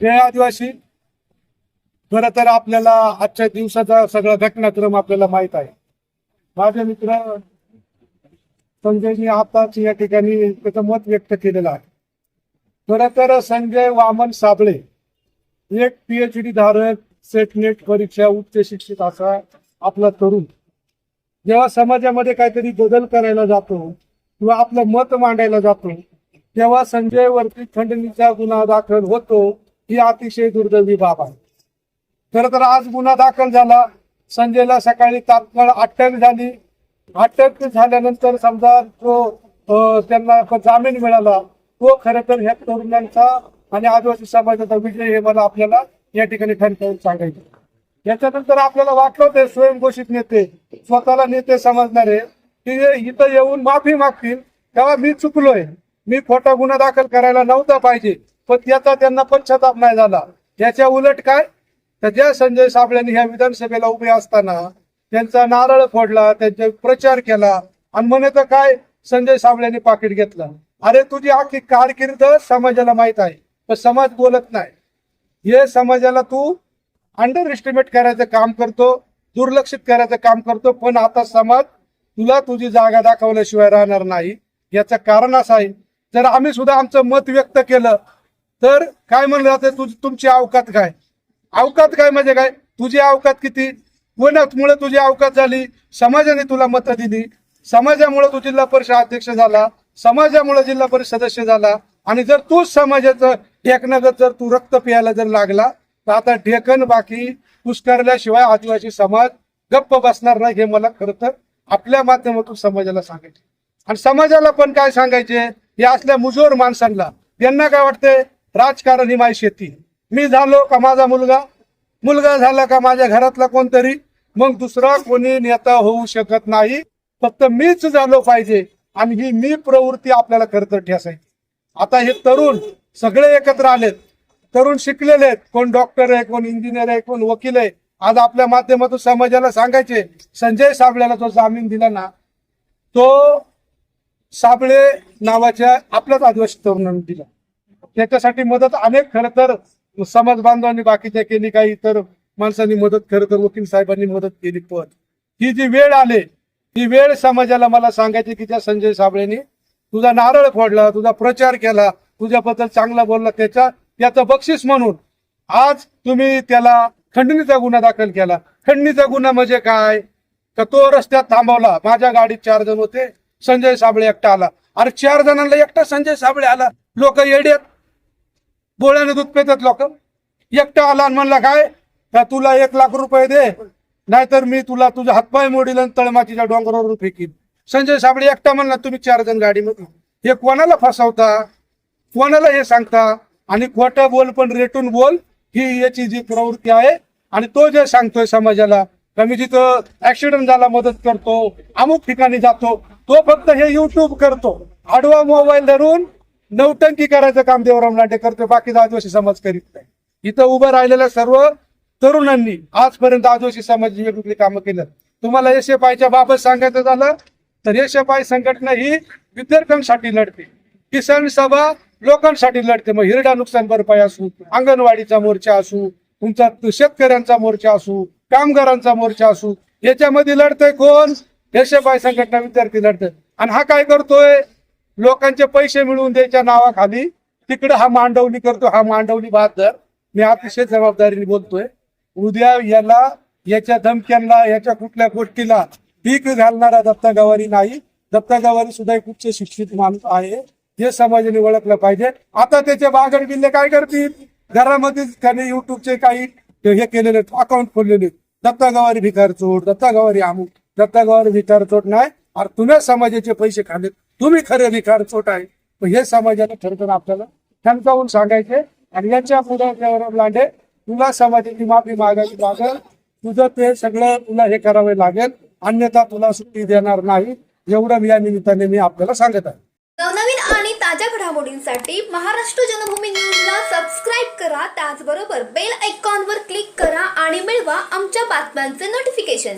जय आदिवासी. खरं तर आपल्याला आजच्या दिवसाचा सगळा घटनाक्रम आपल्याला माहीत आहे. माझे मित्र संजयनी आताच या ठिकाणी त्याचं मत व्यक्त केलेलं आहे. खरं तर संजय वामन साबळे एक पीएच डी धारक सेट नेट परीक्षा उच्च शिक्षित असा आपला तरुण. जेव्हा समाजामध्ये काहीतरी बदल करायला जातो किंवा आपलं मत मांडायला जातो तेव्हा संजयवरती खंडणीचा गुन्हा दाखल होतो. ही अतिशय दुर्दैवी बाब आहे. खरं तर आज गुन्हा दाखल झाला. संजयला सकाळी तात्काळ अटक झाली. अटक झाल्यानंतर समजा तो त्यांना जामीन मिळाला. तो खर तर ह्या तरुणांचा आणि आदिवासी समाजाचा विजय हे मला आपल्याला या ठिकाणी ठणकावून सांगायचं याच्यानंतर आपल्याला वाटलं ते स्वयंघोषित नेते स्वतःला नेते समजणारे की इथं येऊन माफी मागतील. तेव्हा मी चुकलोय. मी खोटा गुन्हा दाखल करायला नव्हता पाहिजे. पण त्याचा त्यांना पश्चाताप नाही झाला. याच्या उलट काय? तर ज्या संजय साबळ्यांनी ह्या विधानसभेला उभे असताना त्यांचा नारळ फोडला त्यांचा प्रचार केला आणि म्हणे तर काय? संजय साबळ्यांनी पाकिट घेतलं. अरे तुझी आखी कारकिर्द समाजाला माहीत आहे पण समाज बोलत नाही. हे समाजाला तू अंडर एस्टिमेट करायचं काम करतो दुर्लक्षित करायचं काम करतो पण आता समाज तुला तुझी जागा दाखवल्याशिवाय राहणार नाही. याचं कारण असं आहे. जर आम्ही सुद्धा आमचं मत व्यक्त केलं तर काय म्हणलं जातं तुझ तुमची अवकात काय? अवकात काय म्हणजे काय? तुझी अवकात किती? कोणामुळे तुझी अवकात झाली समाजाने तुला मतं दिली समाजामुळे तू जिल्हा परिषद अध्यक्ष झाला समाजामुळे जिल्हा परिषद सदस्य झाला आणि जर तूच समाजाचं ढेकणागत जर तू रक्त प्यायला जर लागला तर आता ढेकण बाकी पुष्कारल्याशिवाय आदिवासी समाज गप्प बसणार नाही हे मला खरं तर आपल्या माध्यमातून समाजाला सांगायचे. आणि समाजाला पण काय सांगायचे? या असल्या मुजोर माणसांना. त्यांना काय वाटतंय? राजकारण ही शेती. मी झालो का माझा मुलगा? मुलगा झाला का माझ्या घरातला कोणतरी? मग दुसरा कोणी नेता होऊ शकत नाही. फक्त मीच झालो पाहिजे आणि ही मी प्रवृत्ती आपल्याला खरं तर ठेसायची. आता हे तरुण सगळे एकत्र आलेत. तरुण शिकलेले आहेत. कोण डॉक्टर आहे कोण इंजिनियर आहे कोण वकील आहे. आज आपल्या माध्यमातून समाजाला सांगायचे संजय साबळेला जो जामीन दिला ना तो साबळे नावाच्या आपल्याच आदिवासी तरुणांनी दिला. त्याच्यासाठी मदत अनेक खरं तर समाज बांधवांनी बाकीच्या केली काही इतर माणसांनी मदत खरं तर वकील साहेबांनी मदत केली पण. ही जी वेळ आले ही वेळ समाजाला मला सांगायची की त्या संजय साबळेनी तुझा नारळ फोडला तुझा प्रचार केला तुझ्याबद्दल चांगला बोलला त्याच्या त्याचं बक्षीस म्हणून आज तुम्ही त्याला खंडणीचा गुन्हा दाखल केला. खंडणीचा गुन्हा म्हणजे काय? तर तो रस्त्यात थांबवला. माझ्या गाडीत चार जण होते. संजय साबळे एकटा आला. अरे चार जणांना एकटा संजय साबळे आला. लोक येड्यात. बोळ्याने दूध पेतात लोक. एकटा आला आणि म्हणला काय? का तुला एक लाख रुपये दे? नाहीतर मी तुला तुझा हातपाय मोडील आणि तळमातीच्या डोंगरावर फेकीन. संजय साबळे एकटा म्हणला तुम्ही चार जण गाडीमध्ये हे कोणाला फसवता? कोणाला हे सांगता? आणि खोटं बोल पण रेटून बोल ही याची जी प्रवृत्ती आहे. आणि तो जे सांगतोय समाजाला का मी जिथं ऍक्सिडेंट झाला मदत करतो अमुक ठिकाणी जातो तो फक्त हे युट्यूब करतो. आडवा मोबाईल धरून नवटंकी करायचं काम देवराम लांडे करतो बाकीचा आदिवासी समाज करीत नाही. इथं उभं राहिलेल्या सर्व तरुणांनी आजपर्यंत आदिवासी समाजाची वेगवेगळी कामं केलं तुम्हाला एसएफआयच्या बाबत सांगायचं झालं तर एसएफआय संघटना ही विद्यार्थ्यांसाठी लढते किसान सभा लोकांसाठी लढते. मग हिरडा नुकसान भरपाई असू अंगणवाडीचा मोर्चा असू तुमचा शेतकऱ्यांचा मोर्चा असू कामगारांचा मोर्चा असू याच्यामध्ये लढतंय कोण? एसएफआय संघटना विद्यार्थी लढतंय. आणि हा काय करतोय? लोकांचे पैसे मिळवून द्यायच्या नावाखाली तिकडे हा मांडवली करतो हा मांडवली बहादर मी अतिशय जबाबदारीने बोलतोय. उद्या याला याच्या धमक्यांना याच्या कुठल्या गोष्टीला पीक घालणारा दत्ता गवारी नाही. दत्ता गवारी सुद्धा एक उच्च शिक्षित माणूस आहे. हे समाजाने ओळखलं पाहिजे. आता त्याचे बागड बिल्ले काय करतील? घरामध्ये त्याने युट्यूबचे काही हे केलेले अकाउंट खोललेले दत्ता गवारी भिकार चोट दत्ता गवारी अमुक दत्ता गवारी भिकार चोट नाही अरे तुम्ही समाजाचे पैसे खाल्ले तुम्ही खरे भिकार चोट आहे. मग हे समाजाला ठरतं तर आपल्याला. ठणकावून सांगायचे आणि यांच्या पुढे लांडे तुला समाजाची माफी मागावी लागेल. तुझं ते सगळं तुला हे करावे लागेल. अन्यथा तुला सुट्टी देणार नाही. एवढं या निमित्ताने मी आपल्याला सांगत आहे. नवनवीन आणि ताज्या घडामोडींसाठी महाराष्ट्र जनभूमी न्यूजला सबस्क्राईब करा. त्याचबरोबर बेल आयकॉनवर क्लिक करा आणि मिळवा आमच्या बातम्यांचे नोटिफिकेशन